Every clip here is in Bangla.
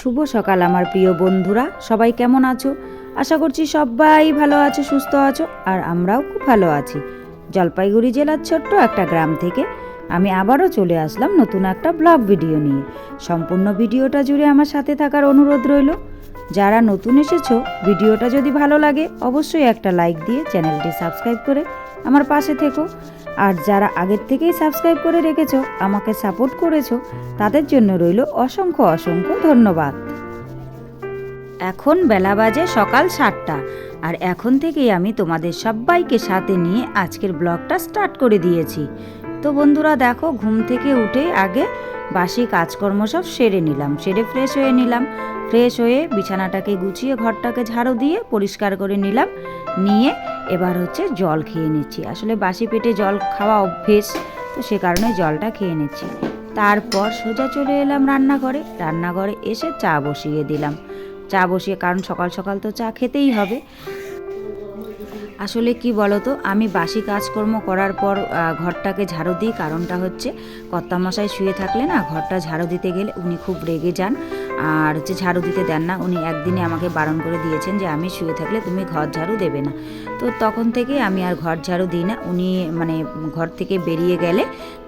শুভ সকাল আমার প্রিয় বন্ধুরা। সবাই কেমন আছো? আশা করছি সবাই ভালো আছো, সুস্থ আছো, আর আমরাও খুব ভালো আছি। জলপাইগুড়ি জেলার ছোট্ট একটা গ্রাম থেকে আমি আবারও চলে আসলাম নতুন একটা ব্লগ ভিডিও নিয়ে। সম্পূর্ণ ভিডিওটা জুড়ে আমার সাথে থাকার অনুরোধ রইল। যারা নতুন এসেছ, ভিডিওটা যদি ভালো লাগে, অবশ্যই একটা লাইক দিয়ে চ্যানেলটি সাবস্ক্রাইব করে আমার পাশে থেকো। আর যারা আগের থেকেই সাবস্ক্রাইব করে রেখেছো, আমাকে সাপোর্ট করেছ, তাদের জন্য রইল অসংখ্য অসংখ্য ধন্যবাদ। এখন বেলা বাজে সকাল সাতটা, আর এখন থেকেই আমি তোমাদের সবাইকে সাথে নিয়ে আজকের ব্লগটা স্টার্ট করে দিয়েছি। তো বন্ধুরা দেখো, ঘুম থেকে উঠে আগে বাসি কাজকর্ম সব সেরে নিলাম, সেরে ফ্রেশ হয়ে নিলাম। ফ্রেশ হয়ে বিছানাটাকে গুছিয়ে, ঘরটাকে ঝাড়ু দিয়ে পরিষ্কার করে নিলাম, নিয়ে এবার হচ্ছে জল খেয়ে নিচ্ছি। আসলে বাসি পেটে জল খাওয়া অভ্যেস, তো সে কারণে জলটা খেয়ে নিচ্ছি। তারপর সোজা চলে এলাম রান্নাঘরে। রান্নাঘরে এসে চা বসিয়ে দিলাম। চা বসিয়ে, কারণ সকাল সকাল তো চা খেতেই হবে। আসলে কি বলতো, আমি বাসি কাজকর্ম করার পর ঘরটাকে ঝাড়ু দিই। কারণটা হচ্ছে কর্তামশাই শুয়ে থাকলে না, ঘরটা ঝাড়ু দিতে গেলে উনি খুব রেগে যান। আর হচ্ছে ঝাড়ু দিতে দেন না, উনি একদিনে আমাকে বারণ করে দিয়েছেন যে আমি শুয়ে থাকলে তুমি ঘর ঝাড়ু দেবে না। তো তখন থেকে আমি আর ঘর ঝাড়ু দিই না, উনি মানে ঘর থেকে বেরিয়ে গেলে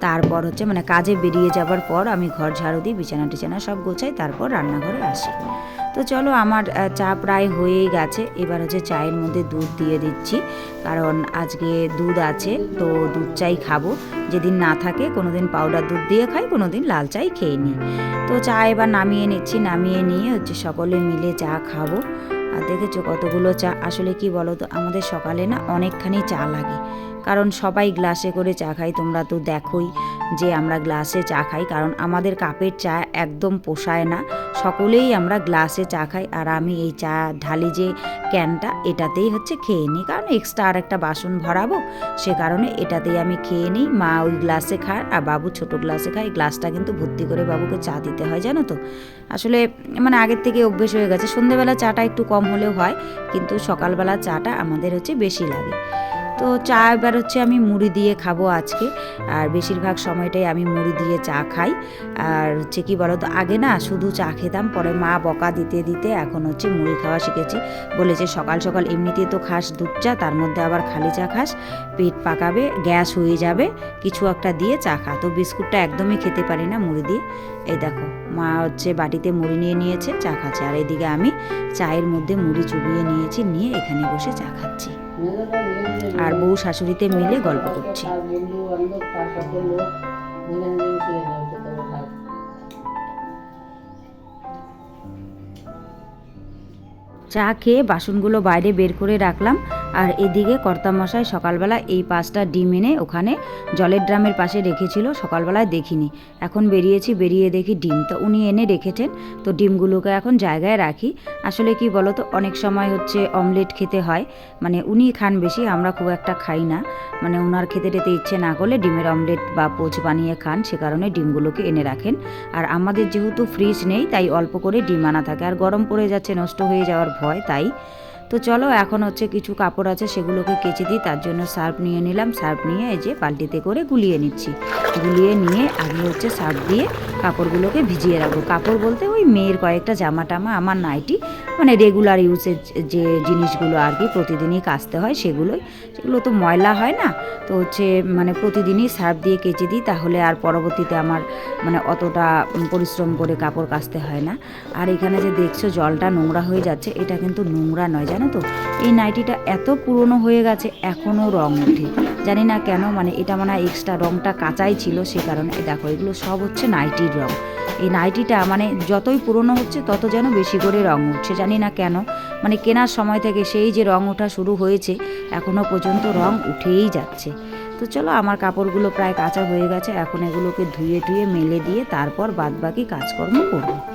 তারপর হচ্ছে মানে কাজে বেরিয়ে যাবার পর আমি ঘর ঝাড়ু দিই বিছানা টিছানা সব গোছাই, তারপর রান্নাঘরে আসি। তো চলো আমার চা প্রায় হয়েই গেছে। এবার হচ্ছে চায়ের মধ্যে দুধ দিয়ে দিচ্ছি। কারণ আজকে দুধ আছে, তো দুধ চাই খাব। যেদিন না থাকে কোনো দিন পাউডার দুধ দিয়ে খাই কোনো দিন লাল চাই খেয়ে নিই। তো চা এবার নামিয়ে নিচ্ছি। নামিয়ে নিয়ে হচ্ছে সকলে মিলে চা খাব। আর দেখেছ কতগুলো চা। আসলে কি বলো তো আমাদের সকালে না অনেকখানি চা লাগে। কারণ সবাই গ্লাসে করে চা খাই তোমরা তো দেখোই যে আমরা গ্লাসে চা খাই, কারণ আমাদের কাপের চা একদম পোষায় না। সকলেই আমরা গ্লাসে চা খাই আর আমি এই চা ঢালি যে ক্যানটা, এটাতেই হচ্ছে খেয়ে নিই। কারণ এক্সট্রা আর একটা বাসন ভরাবো, সে কারণে এটাতেই আমি খেয়ে নিই। মা ওই গ্লাসে খায় আর বাবু ছোট গ্লাসে খায় গ্লাসটা কিন্তু ভর্তি করে বাবুকে চা দিতে হয়, জানো তো? আসলে মানে আগের থেকে অভ্যেস হয়ে গেছে। সন্ধেবেলা চাটা একটু কম হলেও হয়, কিন্তু সকালবেলা চাটা আমাদের হচ্ছে বেশি লাগে। তো চা এবার হচ্ছে আমি মুড়ি দিয়ে খাব আজকে। আর বেশিরভাগ সময়টাই আমি মুড়ি দিয়ে চা খাই। আর হচ্ছে কি বলো তো আগে না শুধু চা খেতাম, পরে মা বকা দিতে দিতে এখন হচ্ছে মুড়ি খাওয়া শিখেছি। বলেছে সকাল সকাল এমনিতেই তো খাস দুধ চা, তার মধ্যে আবার খালি চা খাস, পেট পাকাবে, গ্যাস হয়ে যাবে, কিছু একটা দিয়ে চা খা। তো বিস্কুটটা একদমই খেতে পারি না মুড়ি দিয়ে। এই দেখো, মা হচ্ছে বাটিতে মুড়ি নিয়ে নিয়েছে, চা খাচ্ছে। আর এদিকে আমি চায়ের মধ্যে মুড়ি চুবিয়ে নিয়েছি, নিয়ে এখানে বসে চা খাচ্ছি। আর বউ শাশুড়িতে মিলে গল্প করছি। চা খেয়ে বাসনগুলো বাইরে বের করে রাখলাম। আর এদিকে কর্তামশাই সকালবেলা এই পাঁচটা ডিম এনে ওখানে জলের ড্রামের পাশে রেখেছিল, সকালবেলায় দেখিনি। এখন বেরিয়েছি, বেরিয়ে দেখি ডিম। তো উনি এনে রেখেছেন। তো ডিমগুলোকে এখন জায়গায় রাখি। আসলে কি বলো তো অনেক সময় হচ্ছে অমলেট খেতে হয়। মানে উনি খান বেশি, আমরা খুব একটা খাই না। মানে ওনার খেতে টেতে ইচ্ছে না করলে ডিমের অমলেট বা পোচ বানিয়ে খান, সে কারণে ডিমগুলোকে এনে রাখেন। আর আমাদের যেহেতু ফ্রিজ নেই, তাই অল্প করে ডিম আনা থাকে। আর গরম পড়ে যাচ্ছে, নষ্ট হয়ে যাওয়ার ভয়, তাই তো চলো, এখন হচ্ছে কিছু কাপড় আছে, সেগুলোকে কেচে দিই, তার জন্য সার্ফ নিয়ে নিলাম। সার্ফ নিয়ে এই যে বালতিতে করে গুলিয়ে নিচ্ছি। গুলিয়ে নিয়ে আমি হচ্ছে সার্ফ দিয়ে কাপড়গুলোকে ভিজিয়ে রাখব। কাপড় বলতে ওই মেয়ের কয়েকটা জামা টামা আমার নাইটি মানে রেগুলার ইউজের যে জিনিসগুলো আর কি প্রতিদিনই কাচতে হয় সেগুলোই। সেগুলো তো ময়লা হয় না, তো হচ্ছে মানে প্রতিদিনই সার্ফ দিয়ে কেচে দিই, তাহলে আর পরবর্তীতে আমার মানে অতটা পরিশ্রম করে কাপড় কাচতে হয় না। আর এখানে যে দেখছ জলটা নোংরা হয়ে যাচ্ছে, এটা কিন্তু নোংরা নয়, জানো তো? এই নাইটিটা এত পুরনো হয়ে গেছে এখনও রং ওঠে। জানি না কেন মানে এটা মানে এক্সট্রা রংটা কাঁচাই ছিল সে কারণে। দেখো, এগুলো সব হচ্ছে নাইটির রং। নাইটিটা মানে যতই পুরনো হচ্ছে, তত যেন বেশি করে রং উঠছে, জানি না কেন। মানে কেনার সময় থেকে সেই যে রং ওঠা শুরু হয়েছে এখনও পর্যন্ত রং উঠেই যাচ্ছে। তো চলো, আমার কাপড়গুলো প্রায় কাঁচা হয়ে গেছে, এখন এগুলোকে ধুয়ে ধুয়ে মেলে দিয়ে তারপর বাদবাকি কাজকর্ম করব।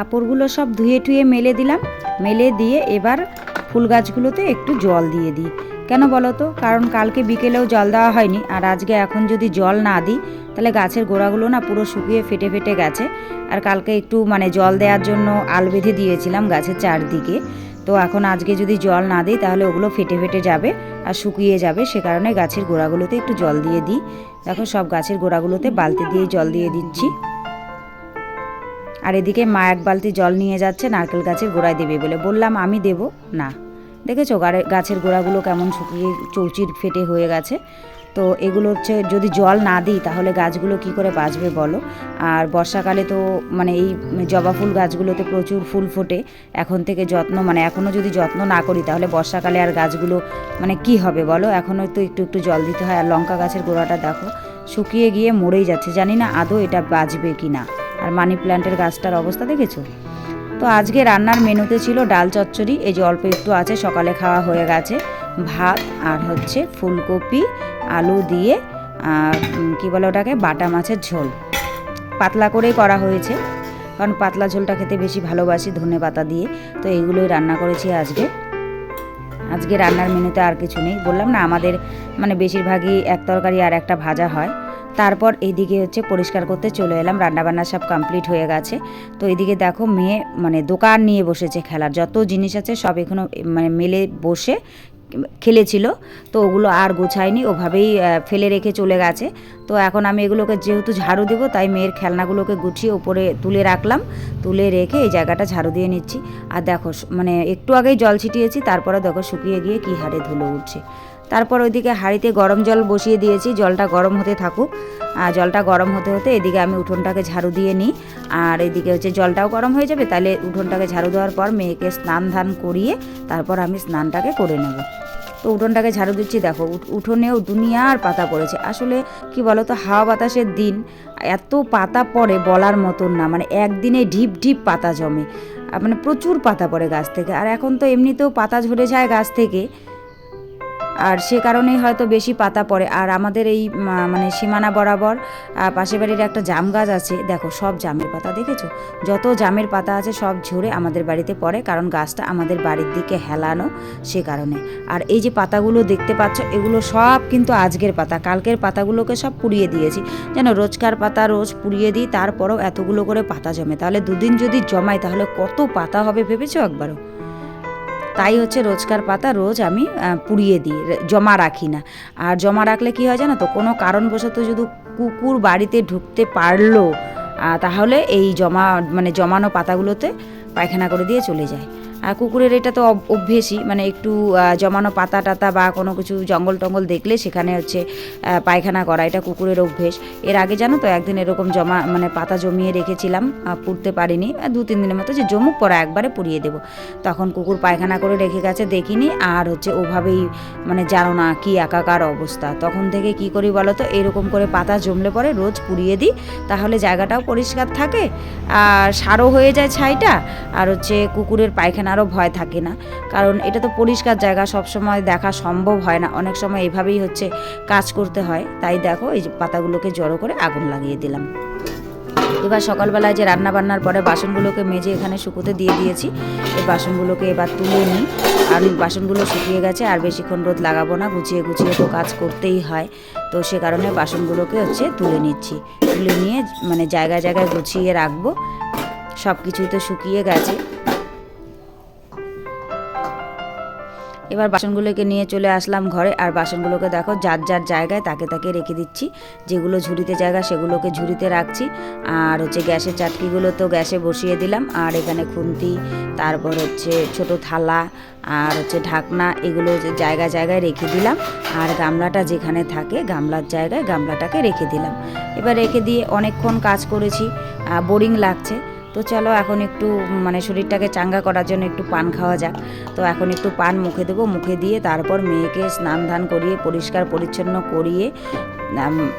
কাপড়গুলো সব ধুয়ে টুয়ে মেলে দিলাম। মেলে দিয়ে এবার ফুল গাছগুলোতে একটু জল দিয়ে দিই। কেন বলো তো? কারণ কালকে বিকেলেও জল দেওয়া হয়নি। আর আজকে এখন যদি জল না দিই, তাহলে গাছের গোড়াগুলো না পুরো শুকিয়ে ফেটে ফেটে গেছে। আর কালকে একটু মানে জল দেওয়ার জন্য আল বেঁধে দিয়েছিলাম গাছের চারদিকে। তো এখন আজকে যদি জল না দিই, তাহলে ওগুলো ফেটে ফেটে যাবে আর শুকিয়ে যাবে। সে কারণে গাছের গোড়াগুলোতে একটু জল দিয়ে দিই। দেখো সব গাছের গোড়াগুলোতে বালতি দিয়ে জল দিয়ে দিচ্ছি। আর এদিকে মা এক বালতি জল নিয়ে যাচ্ছে, নারকেল গাছের গোড়ায় দেবে বলে। বললাম, আমি দেব? না। দেখেছ গাছের গোড়াগুলো কেমন শুকিয়ে চৌচির ফেটে হয়ে গেছে। তো এগুলো হচ্ছে, যদি জল না দিই, তাহলে গাছগুলো কি করে বাঁচবে বলো? আর বর্ষাকালে তো মানে এই জবা ফুল গাছগুলোতে প্রচুর ফুল ফোটে। এখন থেকে যত্ন মানে এখনও যদি যত্ন না করি, তাহলে বর্ষাকালে আর গাছগুলো মানে কি হবে বলো? এখনও তো একটু একটু জল দিতে হয়। আর লঙ্কা গাছের গোড়াটা দেখো, শুকিয়ে গিয়ে মরেই যাচ্ছে। জানি না আদৌ এটা বাঁচবে কি না আর মানি প্ল্যান্টের গাছটার অবস্থা দেখেছ? তো আজকে রান্নার মেনুতে ছিল ডাল চচ্চড়ি, এই যে অল্প একটু আছে, সকালে খাওয়া হয়ে গেছে। ভাত আর হচ্ছে ফুলকপি, আলু দিয়ে কি বলে ওটাকে? বাটা মাছের ঝোল। পাতলা করেই করা হয়েছে, কারণ পাতলা ঝোলটা খেতে বেশি ভালোবাসি ধনে পাতা দিয়ে। তো এইগুলোই রান্না করেছি আজকে। আজকে রান্নার মেনুতে আর কিছু নেই। বললাম না, আমাদের মানে বেশিরভাগই এক তরকারি আর একটা ভাজা হয়। তারপর এইদিকে হচ্ছে পরিষ্কার করতে চলে এলাম, রান্নাবান্না সব কমপ্লিট হয়ে গেছে। তো এদিকে দেখো মেয়ে মানে দোকান নিয়ে বসেছে খেলার, যত জিনিস আছে সব এখনও মানে মেলে বসে খেলেছিল। তো ওগুলো আর গোছায়নি, ওভাবেই ফেলে রেখে চলে গেছে। তো এখন আমি এগুলোকে যেহেতু ঝাড়ু দেবো, তাই মেয়ের খেলনাগুলোকে গুছিয়ে উপরে তুলে রাখলাম। তুলে রেখে এই জায়গাটা ঝাড়ু দিয়ে নিচ্ছি। আর দেখো মানে একটু আগেই জল ছিটিয়েছি, তারপরে দেখো শুকিয়ে গিয়ে কী হারে ধুলো উঠছে। তারপর ওইদিকে হাঁড়িতে গরম জল বসিয়ে দিয়েছি, জলটা গরম হতে থাকুক। আর জলটা গরম হতে হতে এদিকে আমি উঠোনটাকে ঝাড়ু দিয়ে নিই। আর এদিকে হচ্ছে জলটাও গরম হয়ে যাবে, তাহলে উঠোনটাকে ঝাড়ু দেওয়ার পর মেয়েকে স্নান ধান করিয়ে তারপর আমি স্নানটাকে করে নেব। তো উঠোনটাকে ঝাড়ু দিচ্ছি, দেখো, উঠ- উঠোনেও দুনিয়ার পাতা পড়েছে। আসলে কি বলো তো হাওয়া বাতাসের দিন এত পাতা পড়ে বলার মতন না মানে একদিনে ঢিপ ঢিপ পাতা জমে। মানে প্রচুর পাতা পড়ে গাছ থেকে। আর এখন তো এমনিতেও পাতা ঝরে যায় গাছ থেকে। আর সে কারণেই হয়তো বেশি পাতা পড়ে। আর আমাদের এই মানে সীমানা বরাবর পাশের বাড়ির একটা জাম গাছ আছে, দেখো সব জামের পাতা, দেখেছ? যত জামের পাতা আছে সব ঝরে আমাদের বাড়িতে পড়ে, কারণ গাছটা আমাদের বাড়ির দিকে হেলানো সে কারণে। আর এই যে পাতাগুলো দেখতে পাচ্ছ, এগুলো সব কিন্তু আজকের পাতা, কালকের পাতাগুলোকে সব পুড়িয়ে দিয়েছি। যেন রোজকার পাতা রোজ পুড়িয়ে দিই, তারপরও এতগুলো করে পাতা জমে। তাহলে দুদিন যদি জমাই, তাহলে কত পাতা হবে ভেবেছো একবারও? তাই হচ্ছে রোজকার পাতা রোজ আমি পুড়িয়ে দিই জমা রাখি না। আর জমা রাখলে কি হয় জানো তো, কোনো কারণবশত যদি কুকুর বাড়িতে ঢুকতে পারল তাহলে এই জমা মানে জমানো পাতাগুলোতে পায়খানা করে দিয়ে চলে যায়। আর কুকুরের এটা তো অভ- অভ্যেসই মানে একটু জমানো পাতা টাতা বা কোনো কিছু জঙ্গল টঙ্গল দেখলে সেখানে হচ্ছে পায়খানা করা এটা কুকুরের অভ্যেস। এর আগে জানো তো, একদিন এরকম জমা মানে পাতা জমিয়ে রেখেছিলাম পুড়তে পারিনি দু তিন দিনের মতো যে জমুক, পরে একবারে পুড়িয়ে দেবো। তখন কুকুর পায়খানা করে রেখে গেছে, দেখিনি, আর হচ্ছে ওভাবেই মানে জানো না কী একাকার অবস্থা। তখন থেকে কি করি বলো তো, এরকম করে পাতা জমলে পরে রোজ পুড়িয়ে দিই, তাহলে জায়গাটাও পরিষ্কার থাকে, আর সারও হয়ে যায় ছাইটা, আর হচ্ছে কুকুরের পায়খানারও ভয় থাকে না। কারণ এটা তো পরিষ্কার জায়গা সব সময় দেখা সম্ভব হয় না। অনেক সময় এভাবেই হচ্ছে কাজ করতে হয়। তাই দেখো, এই পাতাগুলোকে জড়ো করে আগুন লাগিয়ে দিলাম। এবার সকালবেলায় যে রান্না বান্নার পরে বাসনগুলোকে মেজে এখানে শুকোতে দিয়ে দিয়েছি। এই বাসনগুলোকে এবার তুলে নিই। আর বাসনগুলো শুকিয়ে গেছে, আর বেশিক্ষণ রোদ লাগাবো না। গুছিয়ে গুছিয়ে তো কাজ করতেই হয়। তো সে কারণে বাসনগুলোকে হচ্ছে তুলে নিচ্ছি। তুলে নিয়ে মানে জায়গায় জায়গায় গুছিয়ে রাখব। সব কিছুই তো শুকিয়ে গেছে। এবার বাসনগুলোকে নিয়ে চলে আসলাম ঘরে। আর বাসনগুলোকে দেখো, যার যার জায়গায় তাকে তাকে রেখে দিচ্ছি। যেগুলো ঝুড়িতে জায়গা সেগুলোকে ঝুড়িতে রাখছি। আর হচ্ছে গ্যাসের চাটকিগুলো তো গ্যাসে বসিয়ে দিলাম। আর এখানে খুন্তি, তারপর হচ্ছে ছোট থালা, আর হচ্ছে ঢাকনা, এগুলো যে জায়গায় জায়গায় রেখে দিলাম। আর গামলাটা যেখানে থাকে, গামলার জায়গায় গামলাটাকে রেখে দিলাম। এবার রেখে দিয়ে অনেকক্ষণ কাজ করেছি। বোরিং লাগছে। তো চলো এখন একটু মানে শরীরটাকে চাঙ্গা করার জন্য একটু পান খাওয়া যাক। তো এখন একটু পান মুখে দেবো, মুখে দিয়ে তারপর মেয়েকে স্নান ধান করিয়ে, পরিষ্কার পরিচ্ছন্ন করিয়ে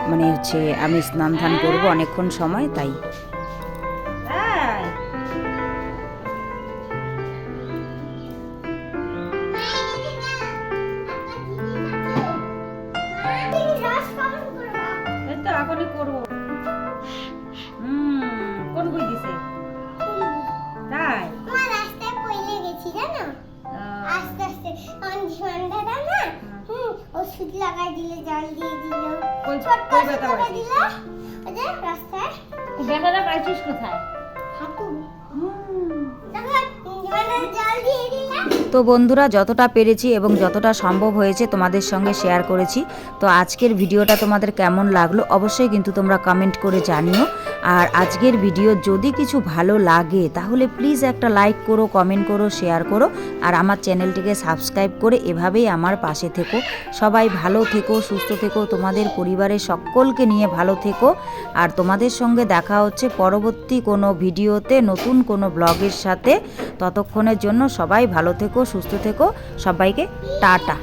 মানে হচ্ছে আমি স্নান ধান করব অনেকক্ষণ সময়, তাই। না হুম ওষুধ লাগাই দিলে জল দিয়ে দিল। কই- ছোট্ট ব্যথা পাইছিস? দিল। ওই যে রাস্তায়। ব্যথাটা পাইছিস কোথায়? হাঁটু। তখন মানে জল দিয়ে দিলাম তো বন্ধুরা যতটা পেরেছি এবং যতটা সম্ভব হয়েছে তোমাদের সঙ্গে শেয়ার করেছি। তো আজকের ভিডিওটা তোমাদের কেমন লাগল অবশ্যই কিন্তু তোমরা কমেন্ট করে জানিও। আর আজকের ভিডিও যদি কিছু ভালো লাগে, তাহলে প্লিজ একটা লাইক করো কমেন্ট করো শেয়ার করো, আর আমার চ্যানেলটিকে সাবস্ক্রাইব করে এভাবেই আমার পাশে থেকো। সবাই ভালো থেকো, সুস্থ থেকো, তোমাদের পরিবারের সকলকে নিয়ে ভালো থেকো। আর তোমাদের সঙ্গে দেখা হচ্ছে পরবর্তী কোনো ভিডিওতে নতুন কোনো ব্লগের সাথে। ততক্ষণের জন্য সবাই ভালো থেকো, সুস্থ থেকো। সবাইকে টাটা।